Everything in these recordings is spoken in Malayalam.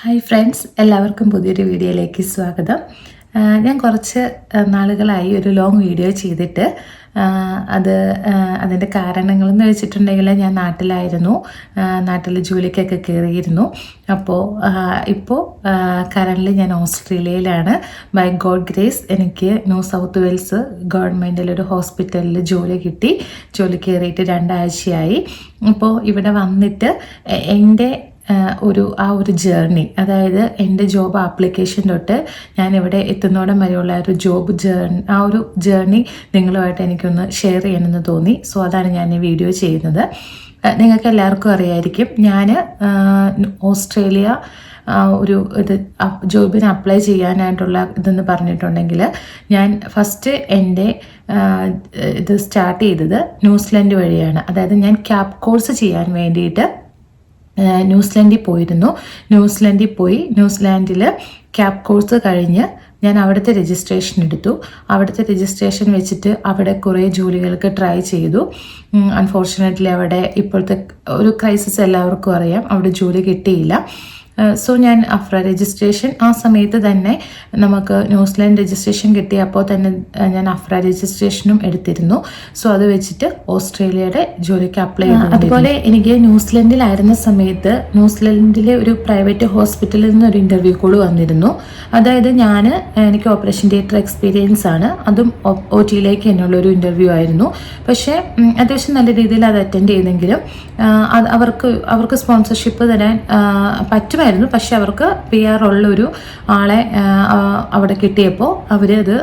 ഹായ് ഫ്രണ്ട്സ് എല്ലാവർക്കും പുതിയൊരു വീഡിയോയിലേക്ക് സ്വാഗതം. ഞാൻ കുറച്ച് നാളുകളായി ഒരു ലോങ് വീഡിയോ ചെയ്തിട്ട് അത് അതിന്റെ കാരണങ്ങളെന്ന് വെച്ചിട്ടുണ്ടെങ്കിൽ ഞാൻ നാട്ടിലായിരുന്നു. നാട്ടിൽ ജോലിക്കൊക്കെ കയറിയിരുന്നു അപ്പോൾ ഇപ്പോൾ കറന്റ് ഞാൻ ഓസ്ട്രേലിയയിലാണ്. ബൈ ഗോഡ് ഗ്രേസ് എനിക്ക് ന്യൂ സൗത്ത് വെയിൽസ് ഗവൺമെന്റിലൊരു ഹോസ്പിറ്റലിൽ ജോലി കിട്ടി. ജോലി കയറിയിട്ട് രണ്ടാഴ്ചയായി. അപ്പോൾ ഇവിടെ വന്നിട്ട് എന്റെ ഒരു ആ ഒരു ജേർണി അതായത് എന്റെ ജോബ് ആപ്ലിക്കേഷൻ തൊട്ട് ഞാൻ ഇവിടെ എത്തുന്നോടം വരെയുള്ള ഒരു ജോബ് ജേർണി ആ ഒരു ജേർണി നിങ്ങളുമായിട്ട് എനിക്കൊന്ന് ഷെയർ ചെയ്യണമെന്ന് തോന്നി. സോ അതാണ് ഞാൻ ഈ വീഡിയോ ചെയ്യുന്നത്. നിങ്ങൾക്ക് എല്ലാവർക്കും അറിയായിരിക്കും ഞാൻ ഓസ്ട്രേലിയ ഒരു ഇത് ജോബിന് അപ്ലൈ ചെയ്യാനായിട്ടുള്ള ഇതെന്ന് പറഞ്ഞിട്ടുണ്ടെങ്കിൽ ഞാൻ ഫസ്റ്റ് എന്റെ ഇത് സ്റ്റാർട്ട് ചെയ്തത് ന്യൂസിലൻഡ് വഴിയാണ്. അതായത് ഞാൻ ക്യാപ് കോഴ്സ് ചെയ്യാൻ വേണ്ടിയിട്ട് ന്യൂസിലൻഡിൽ പോയിരുന്നു. ന്യൂസിലാൻഡിൽ പോയി. ന്യൂസിലാൻഡിൽ ക്യാബ് കോഴ്സ് കഴിഞ്ഞ് ഞാൻ അവിടുത്തെ രജിസ്ട്രേഷൻ എടുത്തു. അവിടുത്തെ രജിസ്ട്രേഷൻ വെച്ചിട്ട് അവിടെ കുറേ ജോലികൾക്ക് ട്രൈ ചെയ്തു. അൺഫോർച്ചുനേറ്റ്ലി അവിടെ ഇപ്പോഴത്തെ ഒരു ക്രൈസിസ് എല്ലാവർക്കും അറിയാം. അവിടെ ജോലി കിട്ടിയില്ല. സോ ഞാൻ അഫ്ര രജിസ്ട്രേഷൻ ആ സമയത്ത് തന്നെ നമുക്ക് ന്യൂസിലാൻഡ് രജിസ്ട്രേഷൻ കിട്ടിയപ്പോൾ തന്നെ ഞാൻ അഫ്ര രജിസ്ട്രേഷനും എടുത്തിരുന്നു. സോ അത് വെച്ചിട്ട് ഓസ്ട്രേലിയയുടെ ജോലിക്ക് അപ്ലൈ ചെയ്തു അതുപോലെ എനിക്ക് ന്യൂസിലൻഡിലായിരുന്ന സമയത്ത് ന്യൂസിലൻഡിലെ ഒരു പ്രൈവറ്റ് ഹോസ്പിറ്റലിൽ നിന്ന് ഒരു ഇന്റർവ്യൂ കോൾ വന്നിരുന്നു. അതായത് ഞാൻ എനിക്ക് ഓപ്പറേഷൻ തിയേറ്റർ എക്സ്പീരിയൻസ് ആണ്. അതും ഒ ടിയിലേക്ക് എന്നുള്ള ഒരു ഇന്റർവ്യൂ ആയിരുന്നു. പക്ഷേ അത്യാവശ്യം നല്ല രീതിയിൽ അത് അറ്റൻഡ് ചെയ്തെങ്കിലും അവർക്ക് അവർക്ക് സ്പോൺസർഷിപ്പ് തരാൻ ആ, പറ്റുമായിരുന്നു പക്ഷെ അവർക്ക് പി ആർ ഉള്ളൊരു ആളെ അവിടെ കിട്ടിയപ്പോൾ അവരത്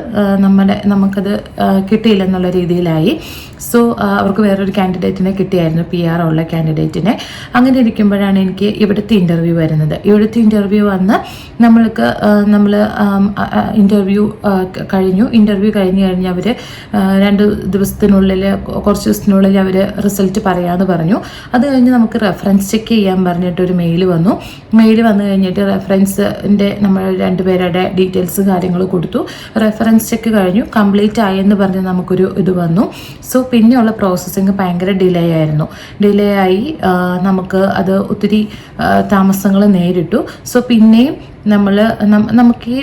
നമ്മുടെ നമുക്കത് കിട്ടിയില്ലെന്നുള്ള രീതിയിലായി. സോ അവർക്ക് വേറൊരു കാൻഡിഡേറ്റിനെ കിട്ടിയായിരുന്നു പി ആർ ഉള്ള കാൻഡിഡേറ്റിനെ. അങ്ങനെ ഇരിക്കുമ്പോഴാണ് എനിക്ക് ഇവിടുത്തെ ഇന്റർവ്യൂ വരുന്നത്. ഇവിടുത്തെ ഇന്റർവ്യൂ വന്ന് നമ്മൾക്ക് നമ്മൾ ഇന്റർവ്യൂ കഴിഞ്ഞു. ഇന്റർവ്യൂ കഴിഞ്ഞ് കഴിഞ്ഞ് അവർ രണ്ട് ദിവസത്തിനുള്ളിൽ കുറച്ച് ദിവസത്തിനുള്ളിൽ അവർ റിസൾട്ട് പറയാമെന്ന് പറഞ്ഞു. അത് കഴിഞ്ഞ് നമുക്ക് റെഫറൻസ് ചെക്ക് ചെയ്യാൻ പറഞ്ഞിട്ട് ഒരു മെയിൽ വന്നു. മെയിൽ വന്നു കഴിഞ്ഞിട്ട് റെഫറൻസിന്റെ നമ്മൾ രണ്ടുപേരുടെ ഡീറ്റെയിൽസ് കാര്യങ്ങൾ കൊടുത്തു. റെഫറൻസ് ചെക്ക് കഴിഞ്ഞു. കംപ്ലീറ്റ് ആയി എന്ന് പറഞ്ഞ് നമുക്കൊരു ഇത് വന്നു. സോ പിന്നെയുള്ള പ്രോസസ്സിങ് ഭയങ്കര ഡിലേ ആയിരുന്നു. ഡിലേ ആയി നമുക്ക് അത് ഒത്തിരി താമസങ്ങൾ നേരിട്ടു. സോ പിന്നെയും നമ്മൾ നമുക്ക് ഈ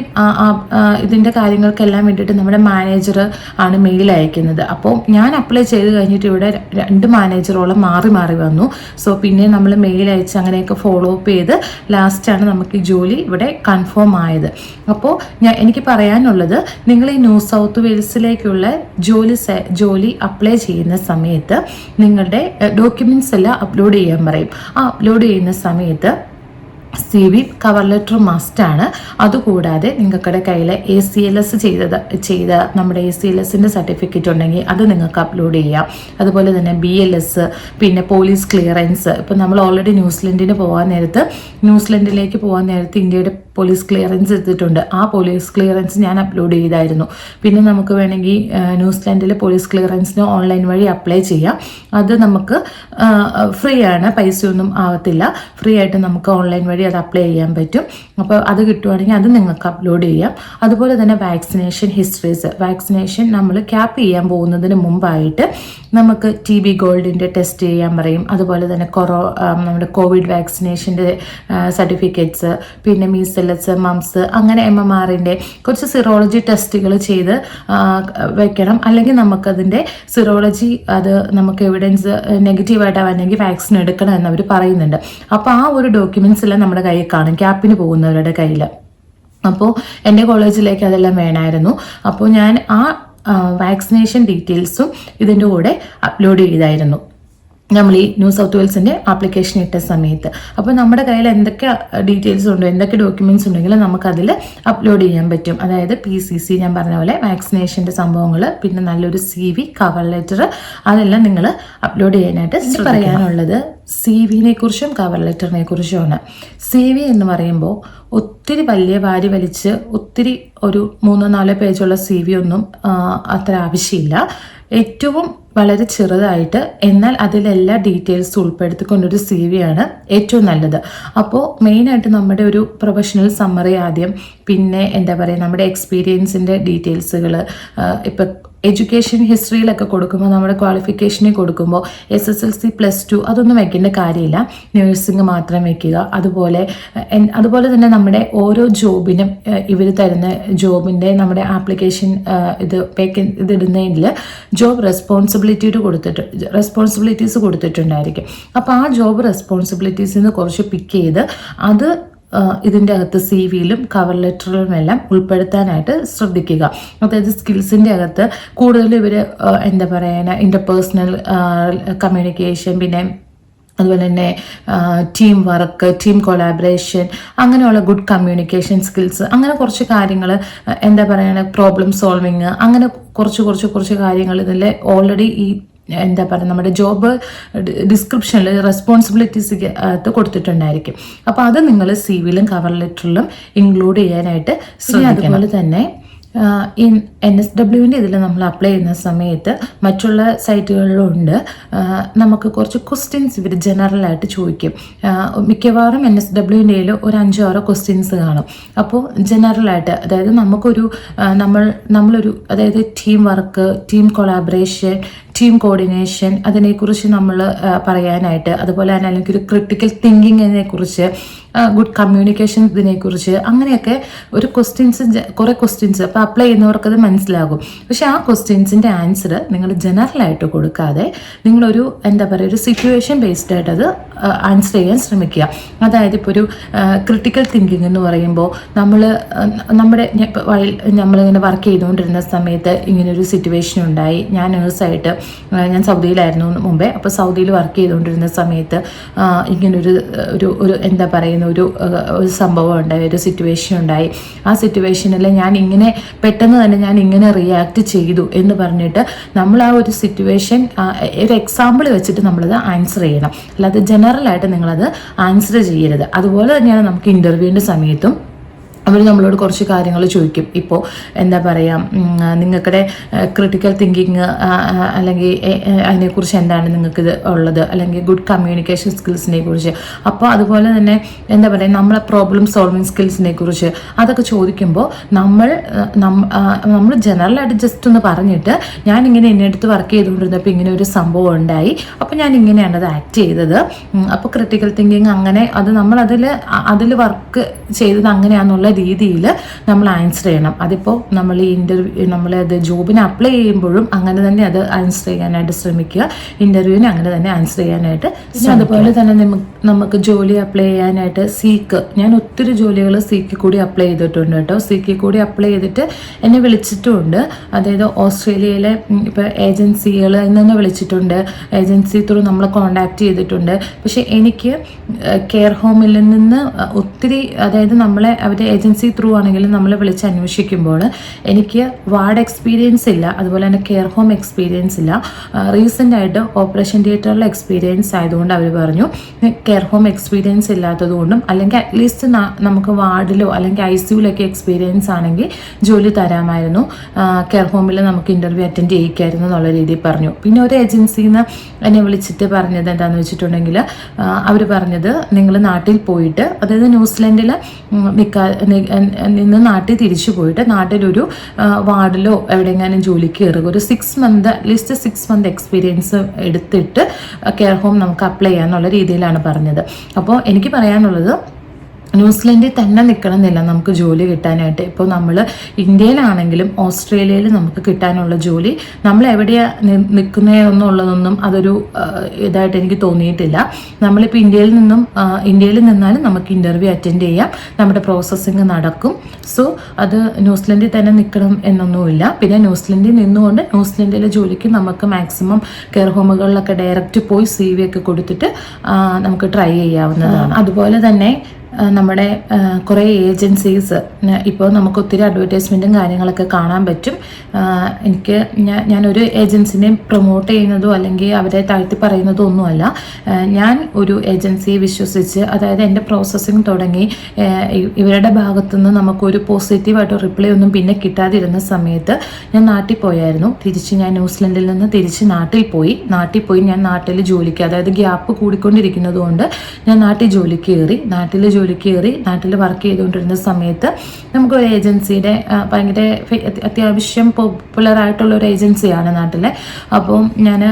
ഇതിന്റെ കാര്യങ്ങൾക്കെല്ലാം വേണ്ടിയിട്ട് നമ്മുടെ മാനേജർ ആണ് മെയിൽ അയക്കുന്നത്. അപ്പോൾ ഞാൻ അപ്ലൈ ചെയ്ത് കഴിഞ്ഞിട്ട് ഇവിടെ രണ്ട് മാനേജറോളം മാറി മാറി വന്നു. സോ പിന്നെ നമ്മൾ മെയിൽ അയച്ച് അങ്ങനെയൊക്കെ ഫോളോ അപ്പ് ചെയ്ത് ലാസ്റ്റാണ് നമുക്ക് ഈ ജോലി ഇവിടെ കൺഫേം ആയത്. അപ്പോൾ ഞാൻ എനിക്ക് പറയാനുള്ളത് നിങ്ങൾ ഈ ന്യൂ സൗത്ത് വെയിൽസിലേക്കുള്ള ജോലി ജോലി അപ്ലൈ ചെയ്യുന്ന സമയത്ത് നിങ്ങളുടെ ഡോക്യുമെന്റ്സ് എല്ലാം അപ്ലോഡ് ചെയ്യാൻ പറയും. ആ അപ്ലോഡ് ചെയ്യുന്ന സമയത്ത് സി വി കവർ ലെറ്റർ മസ്റ്റാണ്. അതുകൂടാതെ നിങ്ങൾക്കടെ കയ്യിൽ എ സി എൽ എസ് ചെയ്തത് ചെയ്ത നമ്മുടെ എ സി എൽ എസിന്റെ സർട്ടിഫിക്കറ്റ് ഉണ്ടെങ്കിൽ അത് നിങ്ങൾക്ക് അപ്ലോഡ് ചെയ്യാം. അതുപോലെ തന്നെ ബി എൽ എസ് പിന്നെ പോലീസ് ക്ലിയറൻസ് ഇപ്പം നമ്മൾ ഓൾറെഡി ന്യൂസിലൻഡിന് പോകാൻ നേരത്ത് ന്യൂസിലൻഡിലേക്ക് പോകാൻ നേരത്ത് ഇന്ത്യയുടെ പോലീസ് ക്ലിയറൻസ് എടുത്തിട്ടുണ്ട്. ആ പോലീസ് ക്ലിയറൻസ് ഞാൻ അപ്ലോഡ് ചെയ്തായിരുന്നു. പിന്നെ നമുക്ക് വേണമെങ്കിൽ ന്യൂസിലൻഡിലെ പോലീസ് ക്ലിയറൻസിന് ഓൺലൈൻ വഴി അപ്ലൈ ചെയ്യാം. അത് നമുക്ക് ഫ്രീ ആണ്. പൈസയൊന്നും ആവത്തില്ല. ഫ്രീ ആയിട്ട് നമുക്ക് ഓൺലൈൻ വഴി അത് അപ്ലൈ ചെയ്യാൻ പറ്റും. അപ്പോൾ അത് കിട്ടുവാണെങ്കിൽ അത് നിങ്ങൾക്ക് അപ്ലോഡ് ചെയ്യാം. അതുപോലെ തന്നെ വാക്സിനേഷൻ ഹിസ്റ്ററീസ് വാക്സിനേഷൻ നമ്മൾ ക്യാപ്പ് ചെയ്യാൻ പോകുന്നതിന് മുമ്പായിട്ട് നമുക്ക് ടി ബി ഗോൾഡിന്റെ ടെസ്റ്റ് ചെയ്യാൻ പറയും. അതുപോലെ തന്നെ കൊറോ നമ്മുടെ കോവിഡ് വാക്സിനേഷന്റെ സർട്ടിഫിക്കറ്റ്സ് പിന്നെ മീസലസ് മംസ് അങ്ങനെ എം എം ആറിന്റെ കുറച്ച് സിറോളജി ടെസ്റ്റുകൾ ചെയ്ത് വെക്കണം. അല്ലെങ്കിൽ നമുക്കതിന്റെ സിറോളജി അത് നമുക്ക് എവിഡൻസ് നെഗറ്റീവായിട്ട് അല്ലെങ്കിൽ വാക്സിൻ എടുക്കണം എന്ന് അവർ പറയുന്നുണ്ട്. അപ്പോൾ ആ ഒരു ഡോക്യുമെൻസ് എല്ലാം നമ്മുടെ കയ്യിൽ കാണും. ക്യാപ്പിന് പോകുന്നവരുടെ കയ്യിൽ അപ്പോൾ എന്റെ കോളേജിലേക്ക് അതെല്ലാം വേണമായിരുന്നു അപ്പോൾ ഞാൻ ആ വാക്സിനേഷൻ ഡീറ്റെയിൽസും ഇതിന്റെ കൂടെ അപ്ലോഡ് ചെയ്തായിരുന്നു. നമ്മൾ ഈ ന്യൂ സൗത്ത് വെയിൽസിന്റെ ആപ്ലിക്കേഷൻ ഇട്ട സമയത്ത്. അപ്പോൾ നമ്മുടെ കയ്യിൽ എന്തൊക്കെ ഡീറ്റെയിൽസ് ഉണ്ടോ എന്തൊക്കെ ഡോക്യുമെന്റ്സ് ഉണ്ടെങ്കിലും നമുക്കതിൽ അപ്ലോഡ് ചെയ്യാൻ പറ്റും. അതായത് പി സി സി ഞാൻ പറഞ്ഞ പോലെ വാക്സിനേഷന്റെ സംഭവങ്ങൾ പിന്നെ നല്ലൊരു സി വി കവർ ലെറ്റർ അതെല്ലാം നിങ്ങൾ അപ്ലോഡ് ചെയ്യാനായിട്ട്. പറയാനുള്ളത് സി വിനെ കുറിച്ചും കവർ ലെറ്ററിനെ കുറിച്ചുമാണ് സി വി എന്ന് പറയുമ്പോൾ ഒത്തിരി വലിയ വാരി വലിച്ച് ഒത്തിരി ഒരു മൂന്നോ നാലോ പേജുള്ള സി വി ഒന്നും അത്ര ആവശ്യമില്ല. ഏറ്റവും വളരെ ചെറുതായിട്ട് എന്നാൽ അതിലെല്ലാ ഡീറ്റെയിൽസ് ഉൾപ്പെടുത്തിക്കൊണ്ടൊരു സി വി ആണ് ഏറ്റവും നല്ലത്. അപ്പോൾ മെയിനായിട്ട് നമ്മുടെ ഒരു പ്രൊഫഷണൽ സമ്മറി ആദ്യം പിന്നെ എന്താ പറയുക നമ്മുടെ എക്സ്പീരിയൻസിന്റെ ഡീറ്റെയിൽസുകൾ ഇപ്പം എഡ്യൂക്കേഷൻ ഹിസ്റ്ററിയിലൊക്കെ കൊടുക്കുമ്പോൾ നമ്മുടെ ക്വാളിഫിക്കേഷനിൽ കൊടുക്കുമ്പോൾ S S L C plus two അതൊന്നും വെക്കേണ്ട കാര്യമില്ല. നഴ്സിംഗ് മാത്രം വെക്കുക. അതുപോലെ അതുപോലെ തന്നെ നമ്മുടെ ഓരോ ജോബിനും ഇവർ തരുന്ന ജോബിന്റെ നമ്മുടെ ആപ്ലിക്കേഷൻ ഇത് വേക്കൻ ഇത് ഇടുന്നതിൽ ജോബ് റെസ്പോൺസിബിലിറ്റിയുടെ കൊടുത്തിട്ട് റെസ്പോൺസിബിലിറ്റീസ് കൊടുത്തിട്ടുണ്ടായിരിക്കും. അപ്പോൾ ആ ജോബ് റെസ്പോൺസിബിലിറ്റീസിൽ നിന്ന് കുറച്ച് പിക്ക് ചെയ്ത് അത് ഇതിന്റെ അകത്ത് സി വിയിലും കവർ ലെറ്ററിലും എല്ലാം ഉൾപ്പെടുത്താനായിട്ട് ശ്രദ്ധിക്കുക. അതായത് സ്കിൽസിന്റെ അകത്ത് കൂടുതൽ ഇവർ എന്താ പറയുക ഇന്റർപേഴ്സണൽ കമ്മ്യൂണിക്കേഷൻ പിന്നെ അതുപോലെ തന്നെ ടീം വർക്ക് ടീം കൊളാബറേഷൻ അങ്ങനെയുള്ള ഗുഡ് കമ്മ്യൂണിക്കേഷൻ സ്കിൽസ് അങ്ങനെ കുറച്ച് കാര്യങ്ങൾ എന്താ പറയുക പ്രോബ്ലം സോൾവിങ് അങ്ങനെ കുറച്ച് കുറച്ച് കുറച്ച് കാര്യങ്ങൾ ഇതിൽ ഓൾറെഡി ഈ എന്താ പറയുക നമ്മുടെ ജോബ് ഡിസ്ക്രിപ്ഷനിൽ റെസ്പോൺസിബിലിറ്റീസ് അകത്ത് കൊടുത്തിട്ടുണ്ടായിരിക്കും. അപ്പോൾ അത് നിങ്ങൾ സി വിയിലും കവർ ലെറ്ററിലും ഇൻക്ലൂഡ് ചെയ്യാനായിട്ട് അതുപോലെ തന്നെ ഇൻ എൻ എസ് ഡബ്ല്യുവിന്റെ ഇതിൽ നമ്മൾ അപ്ലൈ ചെയ്യുന്ന സമയത്ത് മറ്റുള്ള സൈറ്റുകളിലുണ്ട് നമുക്ക് കുറച്ച് ക്വസ്റ്റ്യൻസ് ഇവർ ജനറലായിട്ട് ചോദിക്കും. മിക്കവാറും എൻ എസ് ഡബ്ല്യുവിന്റെയിൽ ഒരു അഞ്ചോ ആറോ ക്വസ്റ്റ്യൻസ് കാണും അപ്പോൾ ജനറലായിട്ട് അതായത് നമുക്കൊരു നമ്മൾ നമ്മളൊരു അതായത് team work team collaboration team coordination അതിനെക്കുറിച്ച് നമ്മൾ പറയാനായിട്ട് അതുപോലെ തന്നെ അല്ലെങ്കിൽ ഒരു ക്രിട്ടിക്കൽ തിങ്കിങ്ങിനെ കുറിച്ച് ഗുഡ് കമ്മ്യൂണിക്കേഷൻ ഇതിനെക്കുറിച്ച് അങ്ങനെയൊക്കെ ഒരു ക്വസ്റ്റ്യൻസ് കുറേ ക്വസ്റ്റ്യൻസ് അപ്പോൾ അപ്ലൈ ചെയ്യുന്നവർക്ക് മനസ്സിലാകും. പക്ഷേ ആ ക്വസ്റ്റ്യൻസിന്റെ ആൻസർ നിങ്ങൾ ജനറലായിട്ട് കൊടുക്കാതെ നിങ്ങളൊരു എന്താ പറയുക ഒരു സിറ്റുവേഷൻ ബേസ്ഡ് ആയിട്ട് അത് ആൻസർ ചെയ്യാൻ ശ്രമിക്കുക. അതായത് ഇപ്പോൾ ഒരു ക്രിട്ടിക്കൽ തിങ്കിങ് എന്ന് പറയുമ്പോൾ നമ്മൾ നമ്മുടെ നമ്മളിങ്ങനെ വർക്ക് ചെയ്തുകൊണ്ടിരുന്ന സമയത്ത് ഇങ്ങനൊരു സിറ്റുവേഷൻ ഉണ്ടായി. ഞാൻ നേഴ്സായിട്ട് ഞാൻ സൗദിയിലായിരുന്നു മുമ്പേ. അപ്പോൾ സൗദിയിൽ വർക്ക് ചെയ്തുകൊണ്ടിരുന്ന സമയത്ത് ഇങ്ങനൊരു ഒരു ഒരു എന്താ പറയുന്ന ഒരു ഒരു സംഭവം ഉണ്ടായി ഒരു സിറ്റുവേഷൻ ഉണ്ടായി. ആ സിറ്റുവേഷനിൽ ഞാൻ ഇങ്ങനെ പെട്ടെന്ന് തന്നെ ഞാൻ ഇങ്ങനെ റിയാക്ട് ചെയ്തു എന്ന് പറഞ്ഞിട്ട് നമ്മൾ ആ ഒരു സിറ്റുവേഷൻ ഒരു എക്സാമ്പിൾ വെച്ചിട്ട് നമ്മളത് ആൻസർ ചെയ്യണം. അല്ലാതെ ജനറലായിട്ട് നിങ്ങളത് ആൻസർ ചെയ്യരുത്. അതുപോലെ തന്നെയാണ് നമുക്ക് ഇന്റർവ്യൂവിന്റെ സമയത്തും അവർ നമ്മളോട് കുറച്ച് കാര്യങ്ങൾ ചോദിക്കും. ഇപ്പോൾ എന്താ പറയുക നിങ്ങൾക്കിടെ ക്രിട്ടിക്കൽ തിങ്കിങ് അല്ലെങ്കിൽ അതിനെക്കുറിച്ച് എന്താണ് നിങ്ങൾക്ക് ഇത് ഉള്ളത്? അല്ലെങ്കിൽ ഗുഡ് കമ്മ്യൂണിക്കേഷൻ സ്കിൽസിനെ കുറിച്ച്. അപ്പോൾ അതുപോലെ തന്നെ എന്താ പറയുക നമ്മളെ പ്രോബ്ലം സോൾവിങ് സ്കിൽസിനെ കുറിച്ച് അതൊക്കെ ചോദിക്കുമ്പോൾ നമ്മൾ നമ്മൾ ജനറലായിട്ട് ജസ്റ്റ് ഒന്ന് പറഞ്ഞിട്ട് ഞാൻ ഇങ്ങനെ എന്നെ അടുത്ത് വർക്ക് ചെയ്തുകൊണ്ടിരുന്നപ്പോൾ ഇങ്ങനെ ഒരു സംഭവം ഉണ്ടായി. അപ്പോൾ ഞാൻ ഇങ്ങനെയാണ് അത് ആക്ട് ചെയ്തത്. അപ്പോൾ ക്രിട്ടിക്കൽ തിങ്കിങ് അങ്ങനെ അത് നമ്മൾ അതിൽ അതിൽ വർക്ക് ചെയ്തത് അങ്ങനെയാണെന്നുള്ള രീതിയിൽ നമ്മൾ ആൻസർ ചെയ്യണം. അതിപ്പോൾ നമ്മൾ ഈ ഇന്റർവ്യൂ നമ്മൾ അത് ജോബിന് അപ്ലൈ ചെയ്യുമ്പോഴും അങ്ങനെ തന്നെ അത് ആൻസർ ചെയ്യാനായിട്ട് ശ്രമിക്കുക. ഇന്റർവ്യൂവിന് അങ്ങനെ തന്നെ ആൻസർ ചെയ്യാനായിട്ട് അതുപോലെ തന്നെ നമുക്ക് ജോലി അപ്ലൈ ചെയ്യാനായിട്ട് സീക്ക് ഞാൻ ഒത്തിരി ജോലികൾ സീക്കിൽ കൂടി അപ്ലൈ ചെയ്തിട്ടുണ്ട് കേട്ടോ. സീക്കിൽ കൂടി അപ്ലൈ ചെയ്തിട്ട് എന്നെ വിളിച്ചിട്ടുമുണ്ട് അതായത് ഓസ്ട്രേലിയയിലെ ഇപ്പോൾ ഏജൻസികൾ നിന്ന് വിളിച്ചിട്ടുണ്ട്. ഏജൻസി ത്രൂ നമ്മളെ കോണ്ടാക്ട് ചെയ്തിട്ടുണ്ട്. പക്ഷേ എനിക്ക് കെയർ ഹോമിൽ നിന്ന് ഒത്തിരി അതായത് നമ്മളെ അവരുടെ ഏജൻസി ത്രൂ ആണെങ്കിലും നമ്മൾ വിളിച്ച് അന്വേഷിക്കുമ്പോൾ എനിക്ക് വാർഡ് എക്സ്പീരിയൻസ് ഇല്ല അതുപോലെ തന്നെ കെയർ ഹോം എക്സ്പീരിയൻസ് ഇല്ല. റീസെന്റ് ആയിട്ട് ഓപ്പറേഷൻ തിയേറ്ററിലെ എക്സ്പീരിയൻസ് ആയതുകൊണ്ട് അവർ പറഞ്ഞു കെയർ ഹോം എക്സ്പീരിയൻസ് ഇല്ലാത്തതുകൊണ്ടും അല്ലെങ്കിൽ അറ്റ്ലീസ്റ്റ് നമുക്ക് വാർഡിലോ അല്ലെങ്കിൽ ഐ സിയുലൊക്കെ എക്സ്പീരിയൻസ് ആണെങ്കിൽ ജോലി തരാമായിരുന്നു. കെയർ ഹോമിൽ നമുക്ക് ഇന്റർവ്യൂ അറ്റൻഡ് ചെയ്യിക്കായിരുന്നു എന്നുള്ള രീതിയിൽ പറഞ്ഞു. പിന്നെ ഒരു ഏജൻസിയിൽ നിന്ന് എന്നെ വിളിച്ചിട്ട് പറഞ്ഞത് എന്താണെന്ന് വെച്ചിട്ടുണ്ടെങ്കിൽ അവർ പറഞ്ഞത് നിങ്ങൾ നാട്ടിൽ പോയിട്ട് അതായത് ന്യൂസിലൻഡിൽ നിൽക്കാ നിന്ന് നാട്ടിൽ തിരിച്ചു പോയിട്ട് നാട്ടിലൊരു വാർഡിലോ എവിടെയെങ്കിലും ജോലിക്ക് കയറുക ഒരു six month at least six month experience എടുത്തിട്ട് കെയർ ഹോം നമുക്ക് അപ്ലൈ ചെയ്യാന്നുള്ള രീതിയിലാണ് പറഞ്ഞത്. അപ്പോൾ എനിക്ക് പറയാനുള്ളത് ന്യൂസിലൻഡിൽ തന്നെ നിൽക്കണമെന്നില്ല നമുക്ക് ജോലി കിട്ടാനായിട്ട്. ഇപ്പോൾ നമ്മൾ ഇന്ത്യയിലാണെങ്കിലും ഓസ്ട്രേലിയയിൽ നമുക്ക് കിട്ടാനുള്ള ജോലി നമ്മൾ എവിടെയാണ് നിൽക്കുന്നതെന്നുള്ളതൊന്നും അതൊരു ഇതായിട്ട് എനിക്ക് തോന്നിയിട്ടില്ല. നമ്മളിപ്പോൾ ഇന്ത്യയിൽ നിന്നും ഇന്ത്യയിൽ നിന്നാലും നമുക്ക് ഇന്റർവ്യൂ അറ്റൻഡ് ചെയ്യാം. നമ്മുടെ പ്രോസസ്സിങ് നടക്കും. സോ അത് ന്യൂസിലൻഡിൽ തന്നെ നിൽക്കണം എന്നൊന്നുമില്ല. പിന്നെ ന്യൂസിലൻഡിൽ നിന്നുകൊണ്ട് ന്യൂസിലൻഡിലെ ജോലിക്ക് നമുക്ക് മാക്സിമം കെയർ ഹോമുകളിലൊക്കെ ഡയറക്റ്റ് പോയി സി വി ഒക്കെ കൊടുത്തിട്ട് നമുക്ക് ട്രൈ ചെയ്യാവുന്നതാണ്. അതുപോലെ തന്നെ നമ്മുടെ കുറേ ഏജൻസീസ് ഇപ്പോൾ നമുക്ക് ഒത്തിരി അഡ്വർടൈസ്മെന്റും കാര്യങ്ങളൊക്കെ കാണാൻ പറ്റും. എനിക്ക് ഞാൻ ഞാനൊരു ഏജൻസിനെ പ്രൊമോട്ട് ചെയ്യുന്നതോ അല്ലെങ്കിൽ അവരെ താഴ്ത്തി പറയുന്നതോ ഒന്നുമല്ല. ഞാൻ ഒരു ഏജൻസിയെ വിശ്വസിച്ച് അതായത് എന്റെ പ്രോസസ്സിങ് തുടങ്ങി ഇവരുടെ ഭാഗത്തുനിന്ന് നമുക്കൊരു പോസിറ്റീവായിട്ട് റിപ്ലൈ ഒന്നും പിന്നെ കിട്ടാതിരുന്ന സമയത്ത് ഞാൻ നാട്ടിൽ പോയായിരുന്നു. തിരിച്ച് ഞാൻ ന്യൂസിലൻഡിൽ നിന്ന് തിരിച്ച് നാട്ടിൽ പോയി. നാട്ടിൽ പോയി ഞാൻ നാട്ടിൽ ജോലിക്ക് അതായത് ഗ്യാപ്പ് കൂടിക്കൊണ്ടിരിക്കുന്നത് കൊണ്ട് ഞാൻ നാട്ടിൽ ജോലിക്ക് കയറി. നാട്ടിൽ ജോലി ജോലിക്ക് കയറി നാട്ടിൽ വർക്ക് ചെയ്തുകൊണ്ടിരുന്ന സമയത്ത് നമുക്ക് ഒരു ഏജൻസിയുടെ ഭയങ്കര അത്യാവശ്യം പോപ്പുലർ ആയിട്ടുള്ള ഒരു ഏജൻസിയാണ് നാട്ടിലെ. അപ്പോൾ ഞാൻ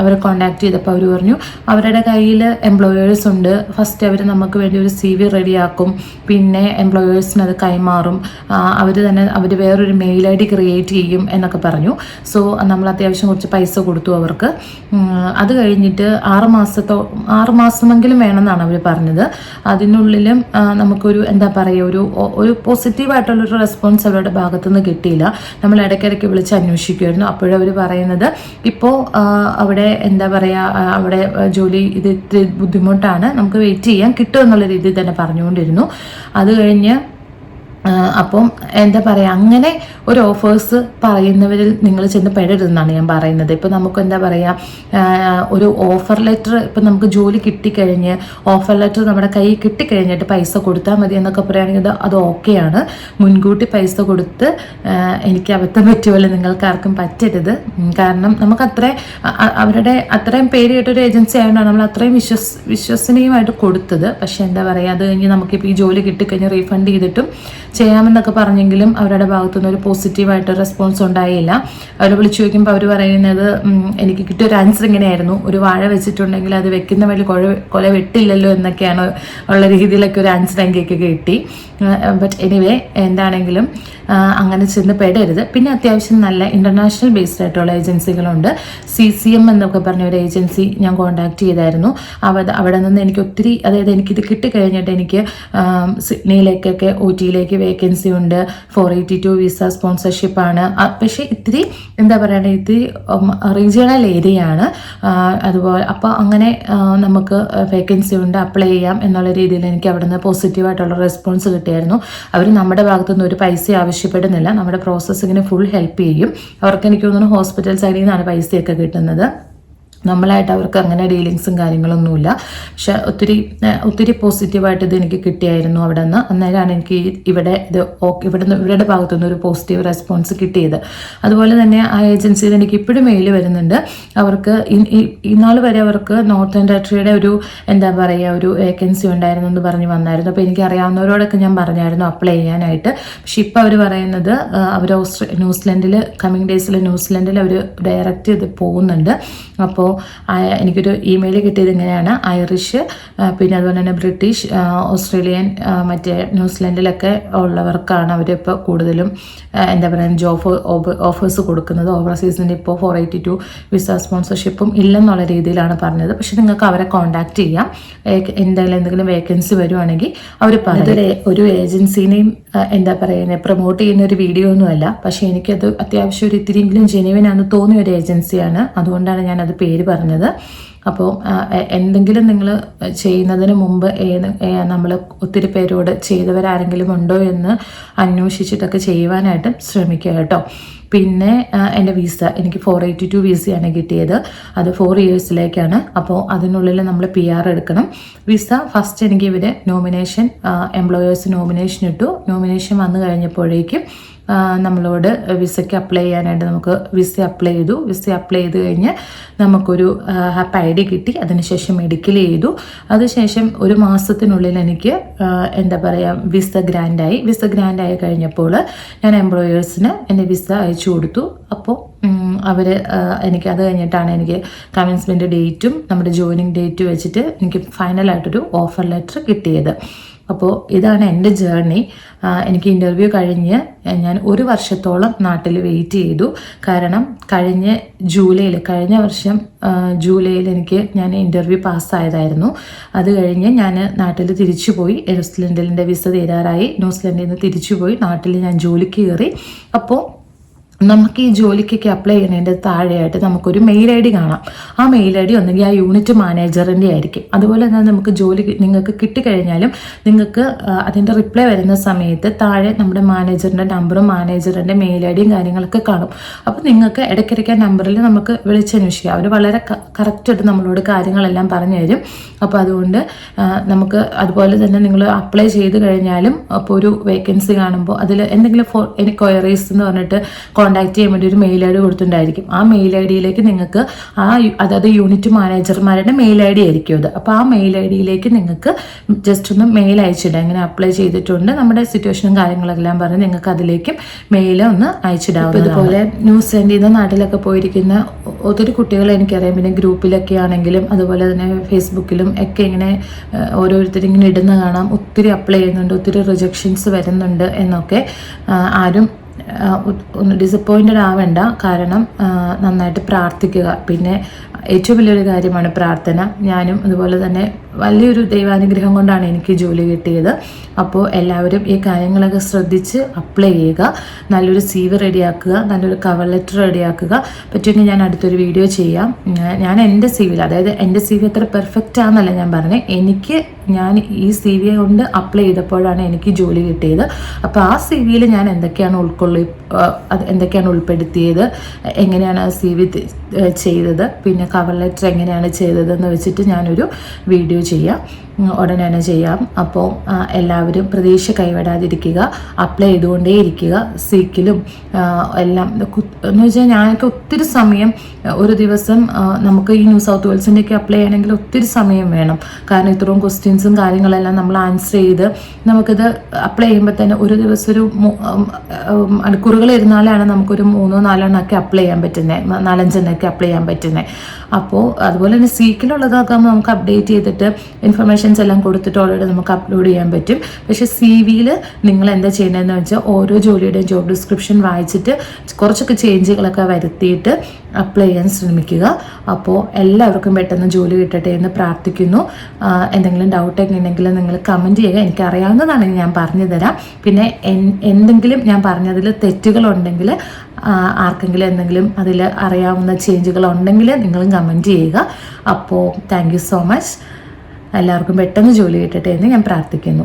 അവരെ കോണ്ടാക്ട് ചെയ്തപ്പോൾ അവർ പറഞ്ഞു അവരുടെ കയ്യിൽ എംപ്ലോയേഴ്സ് ഉണ്ട്. ഫസ്റ്റ് അവർ നമുക്ക് വേണ്ടി ഒരു സി വി റെഡിയാക്കും പിന്നെ എംപ്ലോയേഴ്സിന് അത് കൈമാറും. അവർ തന്നെ അവർ വേറൊരു മെയിൽ ഐ ഡി ക്രിയേറ്റ് ചെയ്യും എന്നൊക്കെ പറഞ്ഞു. സോ നമ്മൾ അത്യാവശ്യം കുറച്ച് പൈസ കൊടുത്തു അവർക്ക്. അത് കഴിഞ്ഞിട്ട് ആറ് മാസത്തോ ആറ് മാസമെങ്കിലും വേണമെന്നാണ് അവർ പറഞ്ഞത്. അതിനുള്ളിലും ആ, നമുക്കൊരു എന്താ പറയുക ഒരു ഒരു പോസിറ്റീവായിട്ടുള്ളൊരു റെസ്പോൺസ് അവരുടെ ഭാഗത്തു നിന്ന് കിട്ടിയില്ല. നമ്മൾ ഇടയ്ക്കിടയ്ക്ക് വിളിച്ച് അന്വേഷിക്കുമായിരുന്നു. അപ്പോഴവർ പറയുന്നത് ഇപ്പോൾ അവിടെ എന്താ പറയുക അവിടെ ജോലി ഇത് ഇത്തിരി ബുദ്ധിമുട്ടാണ്. നമുക്ക് വെയിറ്റ് ചെയ്യാം കിട്ടുമെന്നുള്ള രീതിയിൽ തന്നെ പറഞ്ഞുകൊണ്ടിരുന്നു. അത് കഴിഞ്ഞ് അപ്പം എന്താ പറയുക അങ്ങനെ ഒരു ഓഫേഴ്സ് പറയുന്നവരിൽ നിങ്ങൾ ചെന്ന് പെടരുതെന്നാണ് ഞാൻ പറയുന്നത്. ഇപ്പം നമുക്ക് എന്താ പറയുക ഒരു ഓഫർ ലെറ്റർ ഇപ്പം നമുക്ക് ജോലി കിട്ടിക്കഴിഞ്ഞ് ഓഫർ ലെറ്റർ നമ്മുടെ കയ്യിൽ കിട്ടിക്കഴിഞ്ഞിട്ട് പൈസ കൊടുത്താൽ മതി എന്നൊക്കെ പറയുകയാണെങ്കിൽ അത് ഓക്കെയാണ് മുൻകൂട്ടി പൈസ കൊടുത്ത് എനിക്ക് അബദ്ധം പറ്റുമല്ലോ നിങ്ങൾക്ക് ആർക്കും പറ്റരുത്. കാരണം നമുക്ക് അത്ര അവരുടെ അത്രയും പേര് കേട്ടൊരു ഏജൻസി ആയതുകൊണ്ടാണ് നമ്മൾ അത്രയും വിശ്വസ് വിശ്വസനീയമായിട്ട് കൊടുത്തത്. പക്ഷേ എന്താ പറയുക അത് കഴിഞ്ഞ് നമുക്കിപ്പോൾ ഈ ജോലി കിട്ടിക്കഴിഞ്ഞ് റീഫണ്ട് ചെയ്തിട്ടും ചെയ്യാമെന്നൊക്കെ പറഞ്ഞെങ്കിലും അവരുടെ ഭാഗത്തുനിന്ന് ഒരു പോസിറ്റീവായിട്ട് റെസ്പോൺസ് ഉണ്ടായില്ല. അവർ വിളിച്ചു ചോദിക്കുമ്പോൾ അവർ പറയുന്നത് എനിക്ക് കിട്ടിയ ഒരു ആൻസർ ഇങ്ങനെയായിരുന്നു. ഒരു വാഴ വെച്ചിട്ടുണ്ടെങ്കിൽ അത് വെക്കുന്ന വഴി കൊഴ കൊല വെട്ടില്ലല്ലോ എന്നൊക്കെയാണ് ഉള്ള രീതിയിലൊക്കെ ഒരു ആൻസർ എനിക്കൊക്കെ കിട്ടി. ബട്ട് എനിവേ എന്താണെങ്കിലും അങ്ങനെ ചെന്ന് പെടരുത്. പിന്നെ അത്യാവശ്യം നല്ല ഇന്റർനാഷണൽ ബേസ്ഡ് ആയിട്ടുള്ള ഏജൻസികളുണ്ട് സി സി എം എന്നൊക്കെ പറഞ്ഞ ഒരു ഏജൻസി ഞാൻ കോൺടാക്ട് ചെയ്തായിരുന്നു. അവ അവിടെ നിന്ന് എനിക്ക് ഒത്തിരി അതായത് എനിക്കിത് കിട്ടിക്കഴിഞ്ഞിട്ട് എനിക്ക് സിഡ്നിയിലേക്കൊക്കെ ഒ ടിയിലേക്ക് വേക്കൻസി ഉണ്ട്. Four eighty two visa sponsorship ആണ്. പക്ഷെ ഇത്തിരി എന്താ പറയുക ഇത്തിരി റീജിയണൽ ഏരിയ ആണ് അതുപോലെ അപ്പോൾ അങ്ങനെ നമുക്ക് വേക്കൻസി ഉണ്ട് അപ്ലൈ ചെയ്യാം എന്നുള്ള രീതിയിൽ എനിക്ക് അവിടെ നിന്ന് പോസിറ്റീവായിട്ടുള്ള റെസ്പോൺസ് കിട്ടിയായിരുന്നു. അവർ നമ്മുടെ ഭാഗത്തുനിന്ന് ഒരു പൈസ ആവശ്യപ്പെടുന്നില്ല. നമ്മുടെ പ്രോസസ്സിങ്ങിന് ഫുൾ ഹെൽപ്പ് ചെയ്യും. അവർക്ക് എനിക്ക് തോന്നുന്നു ഹോസ്പിറ്റൽ സൈഡിൽ നിന്നാണ് പൈസയൊക്കെ കിട്ടുന്നത്. നമ്മളായിട്ട് അവർക്ക് അങ്ങനെ ഡീലിങ്സും കാര്യങ്ങളൊന്നുമില്ല. പക്ഷെ ഒത്തിരി ഒത്തിരി പോസിറ്റീവായിട്ട് ഇത് എനിക്ക് കിട്ടിയായിരുന്നു അവിടെ നിന്ന് അന്നേരമാണ് എനിക്ക് ഇവിടെ ഇത് ഓക്കെ ഇവിടെ നിന്ന് ഇവരുടെ ഭാഗത്തു നിന്ന് ഒരു പോസിറ്റീവ് റെസ്പോൺസ് കിട്ടിയത്. അതുപോലെ തന്നെ ആ ഏജൻസിയിൽ എനിക്ക് ഇപ്പോഴും മെയിൽ വരുന്നുണ്ട്. അവർക്ക് ഇന്നാൾ വരെ അവർക്ക് നോർത്ത് ടെറിട്ടറിയുടെ ഒരു എന്താ പറയുക ഒരു വേക്കൻസി ഉണ്ടായിരുന്നു എന്ന് പറഞ്ഞ് വന്നായിരുന്നു. അപ്പോൾ എനിക്ക് അറിയാവുന്നവരോടൊക്കെ ഞാൻ പറഞ്ഞായിരുന്നു അപ്ലൈ ചെയ്യാനായിട്ട്. പക്ഷെ ഇപ്പോൾ അവർ പറയുന്നത് അവർ ഓസ്ട്രേ ന്യൂസിലൻഡിൽ കമ്മിങ് ഡേയ്സിൽ ന്യൂസിലൻഡിൽ അവർ ഡയറക്റ്റ് ഇത് പോകുന്നുണ്ട്. അപ്പോൾ എനിക്കൊരു ഇമെയിൽ കിട്ടിയത് ഇങ്ങനെയാണ്. ഐറിഷ് പിന്നെ അതുപോലെ തന്നെ ബ്രിട്ടീഷ് ഓസ്ട്രേലിയൻ മറ്റേ ന്യൂസിലൻഡിലൊക്കെ ഉള്ളവർക്കാണ് അവരിപ്പോൾ കൂടുതലും എന്താ പറയുക ജോബ് ഓഫേഴ്സ് കൊടുക്കുന്നത്. ഓവർസീസിന്റെ ഇപ്പോൾ ഫോർ എയ്റ്റി ടു വിസ സ്പോൺസർഷിപ്പും ഇല്ലെന്നുള്ള രീതിയിലാണ് പറഞ്ഞത്. പക്ഷേ നിങ്ങൾക്ക് അവരെ കോൺടാക്ട് ചെയ്യാം. എന്തായാലും എന്തെങ്കിലും വേക്കൻസി വരുവാണെങ്കിൽ അവർ പറഞ്ഞത് ഒരു ഏജൻസിനെയും എന്താ പറയുന്നത് പ്രൊമോട്ട് ചെയ്യുന്ന ഒരു വീഡിയോ ഒന്നുമല്ല പക്ഷേ എനിക്കത് അത്യാവശ്യം ഒരു ഇത്തിരിയെങ്കിലും ജെനുവിനാണെന്ന് തോന്നിയ ഒരു ഏജൻസിയാണ് അതുകൊണ്ടാണ് ഞാനത് പേര് പറഞ്ഞത്. അപ്പോൾ എന്തെങ്കിലും നിങ്ങൾ ചെയ്യുന്നതിന് മുമ്പ് നമ്മൾ ഒത്തിരി പേരോട് ചെയ്തവരാരെങ്കിലും ഉണ്ടോ എന്ന് അന്വേഷിച്ചിട്ടൊക്കെ ചെയ്യുവാനായിട്ട് ശ്രമിക്കുക കേട്ടോ. പിന്നെ എന്റെ വിസ എനിക്ക് ഫോർ എയ്റ്റി ടു വിസയാണ് കിട്ടിയത്. അത് ഫോർ ഇയേഴ്സിലേക്കാണ് അപ്പോൾ അതിനുള്ളിൽ നമ്മൾ പി ആർ എടുക്കണം. വിസ ഫസ്റ്റ് എനിക്ക് ഇവർ നോമിനേഷൻ എംപ്ലോയേഴ്സ് നോമിനേഷൻ ഇട്ടു. നോമിനേഷൻ വന്നു കഴിഞ്ഞപ്പോഴേക്കും നമ്മളോട് വിസയ്ക്ക് അപ്ലൈ ചെയ്യാനായിട്ട് നമുക്ക് വിസ അപ്ലൈ ചെയ്തു. വിസ അപ്ലൈ ചെയ്ത് കഴിഞ്ഞ് നമുക്കൊരു ഹാപ്പ് ഐ ഡി കിട്ടി. അതിനുശേഷം മെഡിക്കൽ ചെയ്തു. അതിനുശേഷം ഒരു മാസത്തിനുള്ളിൽ എനിക്ക് എന്താ പറയുക വിസ ഗ്രാൻഡായി വിസ ഗ്രാൻഡായി കഴിഞ്ഞപ്പോൾ ഞാൻ എംപ്ലോയേഴ്സിന് എന്റെ വിസ അയച്ചു കൊടുത്തു. അപ്പോൾ അവർ എനിക്ക് അത് കഴിഞ്ഞിട്ടാണ് എനിക്ക് കമൻസ്മെന്റ് ഡേറ്റും നമ്മുടെ ജോയിനിങ് ഡേറ്റും വെച്ചിട്ട് എനിക്ക് ഫൈനലായിട്ടൊരു ഓഫർ ലെറ്റർ കിട്ടിയത്. അപ്പോൾ ഇതാണ് എന്റെ ജേർണി. എനിക്ക് ഇന്റർവ്യൂ കഴിഞ്ഞ് ഞാൻ ഒരു വർഷത്തോളം നാട്ടിൽ വെയിറ്റ് ചെയ്തു. കാരണം കഴിഞ്ഞ ജൂലൈയിൽ കഴിഞ്ഞ വർഷം ജൂലൈയിൽ എനിക്ക് ഞാൻ ഇന്റർവ്യൂ പാസ്സായതായിരുന്നു. അത് കഴിഞ്ഞ് ഞാൻ നാട്ടിൽ തിരിച്ചു പോയി. ന്യൂസിലൻഡിന്റെ വിസ തീരാറായി. ന്യൂസിലൻഡിൽ നിന്ന് തിരിച്ചു പോയി. നാട്ടിൽ ഞാൻ ജോലിക്ക് കയറി. അപ്പോൾ നമുക്ക് ഈ ജോലിക്കൊക്കെ അപ്ലൈ ചെയ്യുന്നതിന്റെ താഴെയായിട്ട് നമുക്കൊരു മെയിൽ ഐ ഡി കാണാം. ആ മെയിൽ ഐ ഡി ഒന്നെങ്കിൽ ആ യൂണിറ്റ് മാനേജറിന്റെ ആയിരിക്കും. അതുപോലെ തന്നെ നമുക്ക് ജോലി നിങ്ങൾക്ക് കിട്ടിക്കഴിഞ്ഞാലും നിങ്ങൾക്ക് അതിന്റെ റിപ്ലൈ വരുന്ന സമയത്ത് താഴെ നമ്മുടെ മാനേജറിന്റെ നമ്പറും മാനേജറിന്റെ മെയിൽ ഐ ഡിയും കാര്യങ്ങളൊക്കെ കാണും. അപ്പോൾ നിങ്ങൾക്ക് ഇടയ്ക്കിടയ്ക്ക് ആ നമ്പറിൽ നമുക്ക് വിളിച്ചന്വേഷിക്കാം. അവർ വളരെ കറക്റ്റായിട്ട് നമ്മളോട് കാര്യങ്ങളെല്ലാം പറഞ്ഞു തരും. അപ്പോൾ അതുകൊണ്ട് നമുക്ക് അതുപോലെ തന്നെ നിങ്ങൾ അപ്ലൈ ചെയ്ത് കഴിഞ്ഞാലും അപ്പോൾ ഒരു വേക്കൻസി കാണുമ്പോൾ അതിൽ എന്തെങ്കിലും ഫോർ ക്വയറീസ് എന്ന് പറഞ്ഞിട്ട് കോൺടാക്ട് ചെയ്യാൻ വേണ്ടി ഒരു മെയിൽ ഐ ഡി കൊടുത്തിട്ടുണ്ടായിരിക്കും. ആ മെയിൽ ഐ ഡിയിലേക്ക് നിങ്ങൾക്ക് ആ അതായത് യൂണിറ്റ് മാനേജർമാരുടെ മെയിൽ ഐ ഡി ആയിരിക്കും അത്. അപ്പോൾ ആ മെയിൽ ഐ ഡിയിലേക്ക് നിങ്ങൾക്ക് ജസ്റ്റ് ഒന്ന് മെയിൽ അയച്ചിടാം ഇങ്ങനെ അപ്ലൈ ചെയ്തിട്ടുണ്ട്. നമ്മുടെ സിറ്റുവേഷനും കാര്യങ്ങളെല്ലാം പറഞ്ഞ് നിങ്ങൾക്ക് അതിലേക്കും മെയിൽ ഒന്ന് അയച്ചിടാവും ഇതുപോലെ സെൻഡ് ചെയ്ത നാട്ടിലൊക്കെ പോയിരിക്കുന്ന ഒത്തിരി കുട്ടികൾ എനിക്കറിയാം. പിന്നെ ഗ്രൂപ്പിലൊക്കെ ആണെങ്കിലും അതുപോലെ തന്നെ ഫേസ്ബുക്കിലും ഒക്കെ ഇങ്ങനെ ഓരോരുത്തരും ഇങ്ങനെ ഇടുന്ന കാണാം. ഒത്തിരി അപ്ലൈ ചെയ്യുന്നുണ്ട്. ഒത്തിരി റിജക്ഷൻസ് വരുന്നുണ്ട് എന്നൊക്കെ ആരും ഡിസപ്പോയിന്റഡ് ആവേണ്ട. കാരണം നന്നായിട്ട് പ്രാർത്ഥിക്കുക. പിന്നെ ഏറ്റവും വലിയൊരു കാര്യമാണ് പ്രാർത്ഥന. ഞാനും അതുപോലെ തന്നെ വലിയൊരു ദൈവാനുഗ്രഹം കൊണ്ടാണ് എനിക്ക് ജോലി കിട്ടിയത്. അപ്പോൾ എല്ലാവരും ഈ കാര്യങ്ങളൊക്കെ ശ്രദ്ധിച്ച് അപ്ലൈ ചെയ്യുക. നല്ലൊരു സി വി റെഡിയാക്കുക നല്ലൊരു കവർ ലെറ്റർ റെഡിയാക്കുക പറ്റുമെങ്കിൽ ഞാൻ അടുത്തൊരു വീഡിയോ ചെയ്യാം. ഞാൻ- എന്റെ സി വിയിൽ അതായത് എന്റെ സി വി പെർഫെക്റ്റ് ആണെന്നല്ല ഞാൻ പറഞ്ഞത് എനിക്ക് ഞാൻ ഈ സി കൊണ്ട് അപ്ലൈ ചെയ്തപ്പോഴാണ് എനിക്ക് ജോലി കിട്ടിയത്. അപ്പോൾ ആ സി വിയിൽ ഞാൻ എന്തൊക്കെയാണ് ഉൾക്കൊള്ളി അത് എന്തൊക്കെയാണ് ഉൾപ്പെടുത്തിയത് എങ്ങനെയാണ് സി വി ചെയ്തത് പിന്നെ കവർ ലെറ്റർ എങ്ങനെയാണ് ചെയ്തതെന്ന് വെച്ചിട്ട് ഞാനൊരു വീഡിയോ ചെയ്യാം. ഉടനെ തന്നെ ചെയ്യാം. അപ്പോൾ എല്ലാവരും പ്രതീക്ഷ കൈവിടാതിരിക്കുക അപ്ലൈ ചെയ്തുകൊണ്ടേ ഇരിക്കുക സീക്കിലും എല്ലാം എന്ന് വെച്ചാൽ ഞാനൊക്കെ ഒത്തിരി സമയം ഒരു ദിവസം നമുക്ക് ഈ ന്യൂ സൗത്ത് വേൾസിന്റെയൊക്കെ അപ്ലൈ ചെയ്യണമെങ്കിൽ ഒത്തിരി സമയം വേണം. കാരണം ഇത്രയും ക്വസ്റ്റ്യൻസും കാര്യങ്ങളെല്ലാം നമ്മൾ ആൻസർ ചെയ്ത് നമുക്കിത് അപ്ലൈ ചെയ്യുമ്പോൾ തന്നെ ഒരു ദിവസം ഒരു മണിക്കൂറുകൾ ഇരുന്നാലാണ് നമുക്കൊരു മൂന്നോ നാലോ എണ്ണമൊക്കെ അപ്ലൈ ചെയ്യാൻ പറ്റുന്നത് നാലഞ്ചെണ്ണമൊക്കെ അപ്ലൈ ചെയ്യാൻ പറ്റുന്നത് അപ്പോൾ അതുപോലെ തന്നെ സീക്കിലുള്ളതൊക്കെ നമുക്ക് അപ്ഡേറ്റ് ചെയ്തിട്ട് ഇൻഫർമേഷൻസ് എല്ലാം കൊടുത്തിട്ട് ഓൾറെഡി നമുക്ക് അപ്ലോഡ് ചെയ്യാൻ പറ്റും. പക്ഷേ സി വിയിൽ നിങ്ങൾ എന്താ ചെയ്യേണ്ടതെന്ന് വെച്ചാൽ ഓരോ ജോലിയുടെയും ജോബ് ഡിസ്ക്രിപ്ഷൻ വായിച്ചിട്ട് കുറച്ചൊക്കെ ചേഞ്ചുകളൊക്കെ വരുത്തിയിട്ട് അപ്ലൈ ചെയ്യാൻ ശ്രമിക്കുക. അപ്പോൾ എല്ലാവർക്കും പെട്ടെന്ന് ജോലി കിട്ടട്ടെ എന്ന് പ്രാർത്ഥിക്കുന്നു. എന്തെങ്കിലും ഡൗട്ടൊക്കെ ഉണ്ടെങ്കിൽ നിങ്ങൾ കമന്റ് ചെയ്യുക. എനിക്ക് അറിയാവുന്നതാണെങ്കിൽ ഞാൻ പറഞ്ഞു തരാം. പിന്നെ എന്തെങ്കിലും ഞാൻ പറഞ്ഞതിൽ തെറ്റുകളുണ്ടെങ്കിൽ ആർക്കെങ്കിലും എന്തെങ്കിലും അതിൽ അറിയാവുന്ന ചേഞ്ചുകൾ ഉണ്ടെങ്കിൽ നിങ്ങളും കമന്റ് ചെയ്യുക. അപ്പോൾ താങ്ക് സോ മച്ച് എല്ലാവർക്കും പെട്ടെന്ന് ജോലി കിട്ടട്ടെ എന്ന് ഞാൻ പ്രാർത്ഥിക്കുന്നു.